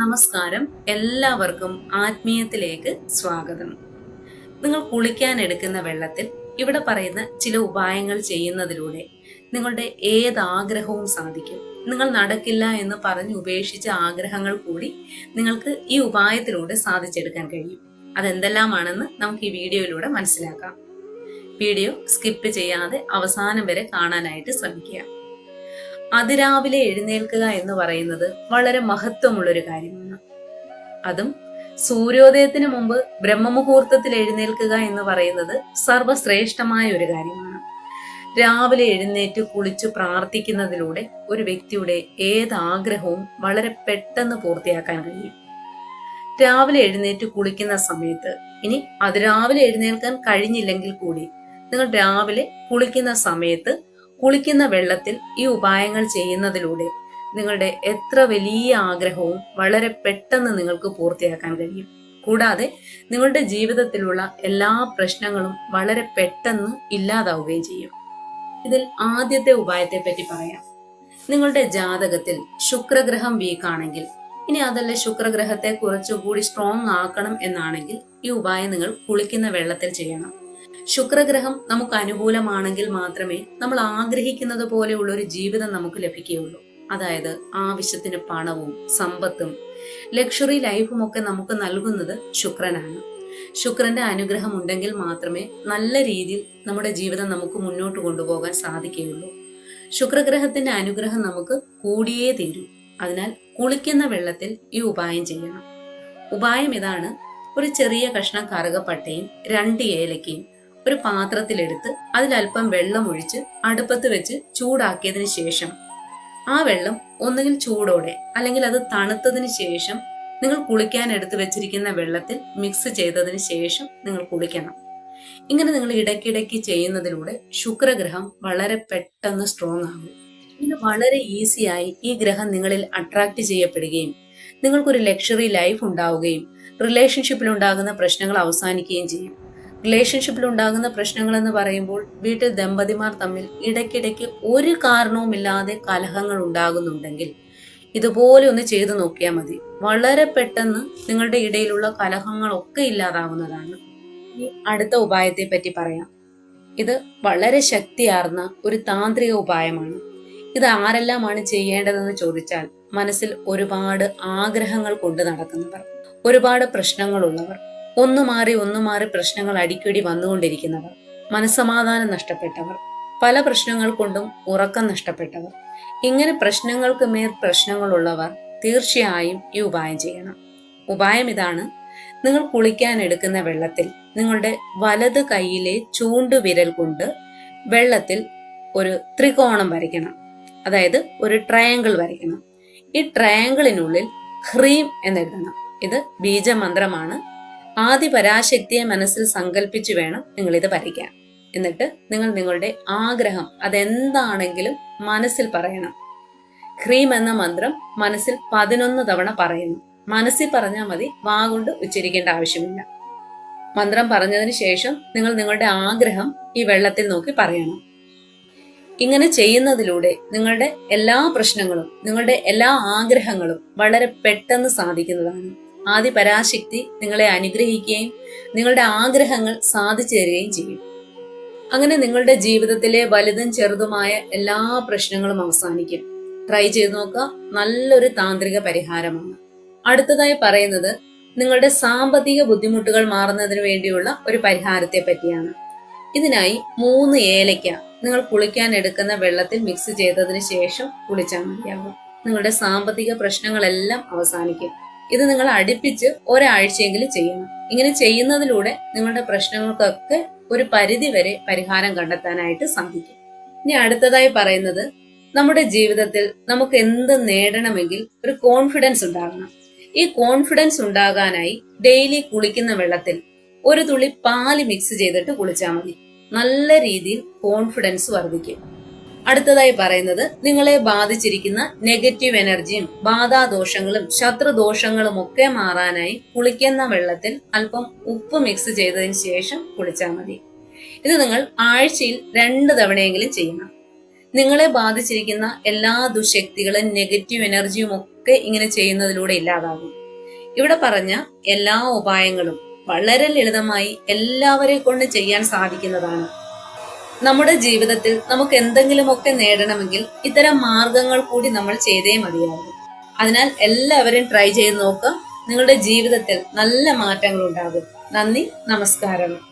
നമസ്കാരം. എല്ലാവർക്കും ആത്മീയത്തിലേക്ക് സ്വാഗതം. നിങ്ങൾ കുളിക്കാൻ എടുക്കുന്ന വെള്ളത്തിൽ ഇവിടെ പറയുന്ന ചില ഉപായങ്ങൾ ചെയ്യുന്നതിലൂടെ നിങ്ങളുടെ ഏത് ആഗ്രഹവും സാധിക്കും. നിങ്ങൾ നടക്കില്ല എന്ന് പറഞ്ഞ് ഉപേക്ഷിച്ച ആഗ്രഹങ്ങൾ കൂടി നിങ്ങൾക്ക് ഈ ഉപായത്തിലൂടെ സാധിച്ചെടുക്കാൻ കഴിയും. അതെന്തെല്ലാമാണെന്ന് നമുക്ക് ഈ വീഡിയോയിലൂടെ മനസ്സിലാക്കാം. വീഡിയോ സ്കിപ്പ് ചെയ്യാതെ അവസാനം വരെ കാണാനായിട്ട് ശ്രമിക്കുക. അതിരാവിലെ എഴുന്നേൽക്കുക എന്ന് പറയുന്നത് വളരെ മഹത്വമുള്ളൊരു കാര്യമാണ്. അതും സൂര്യോദയത്തിന് മുമ്പ് ബ്രഹ്മമുഹൂർത്തത്തിൽ എഴുന്നേൽക്കുക എന്ന് പറയുന്നത് സർവശ്രേഷ്ഠമായ ഒരു കാര്യമാണ്. രാവിലെ എഴുന്നേറ്റ് കുളിച്ച് പ്രാർത്ഥിക്കുന്നതിലൂടെ ഒരു വ്യക്തിയുടെ ഏത് ആഗ്രഹവും വളരെ പെട്ടെന്ന് പൂർത്തിയാക്കാൻ കഴിയും. രാവിലെ എഴുന്നേറ്റ് കുളിക്കുന്ന സമയത്ത് ഇനി അതിരാവിലെ എഴുന്നേൽക്കാൻ കഴിഞ്ഞില്ലെങ്കിൽ കൂടി നിങ്ങൾ രാവിലെ കുളിക്കുന്ന സമയത്ത് കുളിക്കുന്ന വെള്ളത്തിൽ ഈ ഉപായങ്ങൾ ചെയ്യുന്നതിലൂടെ നിങ്ങളുടെ എത്ര വലിയ ആഗ്രഹവും വളരെ പെട്ടെന്ന് നിങ്ങൾക്ക് പൂർത്തിയാക്കാൻ കഴിയും. കൂടാതെ നിങ്ങളുടെ ജീവിതത്തിലുള്ള എല്ലാ പ്രശ്നങ്ങളും വളരെ പെട്ടെന്ന് ഇല്ലാതാവുകയും ചെയ്യും. ഇതിൽ ആദ്യത്തെ ഉപായത്തെ പറ്റി പറയാം. നിങ്ങളുടെ ജാതകത്തിൽ ശുക്രഗ്രഹം വീക്കാണെങ്കിൽ ഇനി അതല്ല ശുക്രഗ്രഹത്തെ കുറച്ചുകൂടി സ്ട്രോങ് ആക്കണം എന്നാണെങ്കിൽ ഈ ഉപായം നിങ്ങൾ കുളിക്കുന്ന വെള്ളത്തിൽ ചെയ്യണം. ശുക്രഗ്രഹം നമുക്ക് അനുകൂലമാണെങ്കിൽ മാത്രമേ നമ്മൾ ആഗ്രഹിക്കുന്നത് പോലെയുള്ള ഒരു ജീവിതം നമുക്ക് ലഭിക്കുകയുള്ളൂ. അതായത് ആവശ്യത്തിന് പണവും സമ്പത്തും ലക്ഷറി ലൈഫും ഒക്കെ നമുക്ക് നൽകുന്നത് ശുക്രനാണ്. ശുക്രന്റെ അനുഗ്രഹം ഉണ്ടെങ്കിൽ മാത്രമേ നല്ല രീതിയിൽ നമ്മുടെ ജീവിതം നമുക്ക് മുന്നോട്ട് കൊണ്ടുപോകാൻ സാധിക്കുകയുള്ളൂ. ശുക്രഗ്രഹത്തിന്റെ അനുഗ്രഹം നമുക്ക് കൂടിയേ തീരൂ. അതിനാൽ കുളിക്കുന്ന വെള്ളത്തിൽ ഈ ഉപായം ചെയ്യണം. ഉപായം ഇതാണ്. ഒരു ചെറിയ കഷ്ണം കറുകപ്പട്ടയും രണ്ട് ഏലക്കയും ഒരു പാത്രത്തിലെടുത്ത് അതിലല്പം വെള്ളം ഒഴിച്ച് അടുപ്പത്ത് വെച്ച് ചൂടാക്കിയതിന് ശേഷം ആ വെള്ളം ഒന്നുകിൽ ചൂടോടെ അല്ലെങ്കിൽ അത് തണുത്തതിന് ശേഷം നിങ്ങൾ കുളിക്കാൻ എടുത്തു വെച്ചിരിക്കുന്ന വെള്ളത്തിൽ മിക്സ് ചെയ്തതിന് ശേഷം നിങ്ങൾ കുളിക്കണം. ഇങ്ങനെ നിങ്ങൾ ഇടയ്ക്കിടയ്ക്ക് ചെയ്യുന്നതിലൂടെ ശുക്രഗ്രഹം വളരെ പെട്ടെന്ന് സ്ട്രോങ് ആകും. ഇങ്ങനെ വളരെ ഈസിയായി ഈ ഗ്രഹം നിങ്ങളിൽ അട്രാക്ട് ചെയ്യപ്പെടുകയും നിങ്ങൾക്കൊരു ലക്ഷറി ലൈഫ് ഉണ്ടാവുകയും റിലേഷൻഷിപ്പിൽ ഉണ്ടാകുന്ന പ്രശ്നങ്ങൾ അവസാനിക്കുകയും ചെയ്യും. റിലേഷൻഷിപ്പിൽ ഉണ്ടാകുന്ന പ്രശ്നങ്ങൾ എന്ന് പറയുമ്പോൾ വീട്ടിൽ ദമ്പതിമാർ തമ്മിൽ ഇടയ്ക്കിടയ്ക്ക് ഒരു കാരണവുമില്ലാതെ കലഹങ്ങൾ ഉണ്ടാകുന്നുണ്ടെങ്കിൽ ഇതുപോലെ ഒന്ന് ചെയ്തു നോക്കിയാൽ മതി. വളരെ പെട്ടെന്ന് നിങ്ങളുടെ ഇടയിലുള്ള കലഹങ്ങളൊക്കെ ഇല്ലാതാവുന്നതാണ്. അടുത്ത ഉപായത്തെ പറ്റി പറയാം. ഇത് വളരെ ശക്തിയാർന്ന ഒരു താന്ത്രിക ഉപായമാണ്. ഇത് ആരെല്ലാമാണ് ചെയ്യേണ്ടതെന്ന് ചോദിച്ചാൽ മനസ്സിൽ ഒരുപാട് ആഗ്രഹങ്ങൾ കൊണ്ട് നടക്കുന്നവർ ഒരുപാട് പ്രശ്നങ്ങളുള്ളവർ ഒന്നു മാറി ഒന്നു മാറി പ്രശ്നങ്ങൾ അടിക്കടി വന്നുകൊണ്ടിരിക്കുന്നവർ മനസമാധാനം നഷ്ടപ്പെട്ടവർ പല പ്രശ്നങ്ങൾ കൊണ്ടും ഉറക്കം നഷ്ടപ്പെട്ടവർ. ഇങ്ങനെ പ്രശ്നങ്ങൾക്ക് മേൽ പ്രശ്നങ്ങളുള്ളവർ തീർച്ചയായും ഈ ഉപായം ചെയ്യണം. ഉപായം ഇതാണ്. നിങ്ങൾ കുളിക്കാൻ എടുക്കുന്ന വെള്ളത്തിൽ നിങ്ങളുടെ വലത് കൈയിലെ ചൂണ്ടുവിരൽ കൊണ്ട് വെള്ളത്തിൽ ഒരു ത്രികോണം വരയ്ക്കണം. അതായത് ഒരു ട്രയാങ്കിൾ വരയ്ക്കണം. ഈ ട്രയാങ്കിളിനുള്ളിൽ ഹ്രീം എന്നെഴുതണം. ഇത് ബീജമന്ത്രമാണ്. ആദി പരാശക്തിയെ മനസ്സിൽ സങ്കല്പിച്ചു വേണം നിങ്ങൾ ഇത് വരയ്ക്കാൻ. എന്നിട്ട് നിങ്ങൾ നിങ്ങളുടെ ആഗ്രഹം അതെന്താണെങ്കിലും മനസ്സിൽ പറയണം. ഹ്രീം എന്ന മന്ത്രം മനസ്സിൽ പതിനൊന്ന് തവണ പറയുന്നു. മനസ്സിൽ പറഞ്ഞാൽ മതി വാ കൊണ്ട് ഉച്ചരിക്കേണ്ട ആവശ്യമില്ല. മന്ത്രം പറഞ്ഞതിന് ശേഷം നിങ്ങൾ നിങ്ങളുടെ ആഗ്രഹം ഈ വെള്ളത്തിൽ നോക്കി പറയണം. ഇങ്ങനെ ചെയ്യുന്നതിലൂടെ നിങ്ങളുടെ എല്ലാ പ്രശ്നങ്ങളും നിങ്ങളുടെ എല്ലാ ആഗ്രഹങ്ങളും വളരെ പെട്ടെന്ന് സാധിക്കുന്നതാണ്. ആദി പരാശക്തി നിങ്ങളെ അനുഗ്രഹിക്കുകയും നിങ്ങളുടെ ആഗ്രഹങ്ങൾ സാധിച്ചു തരികയും ചെയ്യും. അങ്ങനെ നിങ്ങളുടെ ജീവിതത്തിലെ വലുതും ചെറുതുമായ എല്ലാ പ്രശ്നങ്ങളും അവസാനിക്കും. ട്രൈ ചെയ്ത് നോക്കുക. നല്ലൊരു താന്ത്രിക പരിഹാരമാണ്. അടുത്തതായി പറയുന്നത് നിങ്ങളുടെ സാമ്പത്തിക ബുദ്ധിമുട്ടുകൾ മാറുന്നതിന് വേണ്ടിയുള്ള ഒരു പരിഹാരത്തെ പറ്റിയാണ്. ഇതിനായി മൂന്ന് ഏലയ്ക്ക നിങ്ങൾ കുളിക്കാൻ എടുക്കുന്ന വെള്ളത്തിൽ മിക്സ് ചെയ്തതിന് ശേഷം കുളിച്ചാൽ മതിയാകും. നിങ്ങളുടെ സാമ്പത്തിക പ്രശ്നങ്ങളെല്ലാം അവസാനിക്കും. ഇത് നിങ്ങൾ അടുപ്പിച്ച് ഒരാഴ്ചയെങ്കിലും ചെയ്യണം. ഇങ്ങനെ ചെയ്യുന്നതിലൂടെ നിങ്ങളുടെ പ്രശ്നങ്ങൾക്കൊക്കെ ഒരു പരിധി വരെ പരിഹാരം കണ്ടെത്താനായിട്ട് സാധിക്കും. ഇനി അടുത്തതായി പറയുന്നത് നമ്മുടെ ജീവിതത്തിൽ നമുക്ക് എന്ത് നേടണമെങ്കിൽ ഒരു കോൺഫിഡൻസ് ഉണ്ടാകണം. ഈ കോൺഫിഡൻസ് ഉണ്ടാകാനായി ഡെയിലി കുളിക്കുന്ന വെള്ളത്തിൽ ഒരു തുള്ളി പാൽ മിക്സ് ചെയ്തിട്ട് കുളിച്ചാൽ മതി. നല്ല രീതിയിൽ കോൺഫിഡൻസ് വർദ്ധിക്കും. അടുത്തതായി പറയുന്നത് നിങ്ങളെ ബാധിച്ചിരിക്കുന്ന നെഗറ്റീവ് എനർജിയും ബാധാദോഷങ്ങളും ശത്രുദോഷങ്ങളും ഒക്കെ മാറാനായി കുളിക്കുന്ന വെള്ളത്തിൽ അല്പം ഉപ്പ് മിക്സ് ചെയ്തതിന് ശേഷം കുളിച്ചാൽ മതി. ഇത് നിങ്ങൾ ആഴ്ചയിൽ രണ്ട് തവണയെങ്കിലും ചെയ്യണം. നിങ്ങളെ ബാധിച്ചിരിക്കുന്ന എല്ലാ ദുശക്തികളും നെഗറ്റീവ് എനർജിയും ഒക്കെ ഇങ്ങനെ ചെയ്യുന്നതിലൂടെ ഇല്ലാതാകും. ഇവിടെ പറഞ്ഞ എല്ലാ ഉപായങ്ങളും വളരെ ലളിതമായി എല്ലാവരെ കൊണ്ട് ചെയ്യാൻ സാധിക്കുന്നതാണ്. നമ്മുടെ ജീവിതത്തിൽ നമുക്ക് എന്തെങ്കിലുമൊക്കെ നേടണമെങ്കിൽ ഇത്തരം മാർഗങ്ങൾ കൂടി നമ്മൾ ചെയ്തേ മതിയാകും അതിനാൽ എല്ലാവരും ട്രൈ ചെയ്ത് നോക്കുക. നിങ്ങളുടെ ജീവിതത്തിൽ നല്ല മാറ്റങ്ങൾ ഉണ്ടാകും നന്ദി നമസ്കാരം.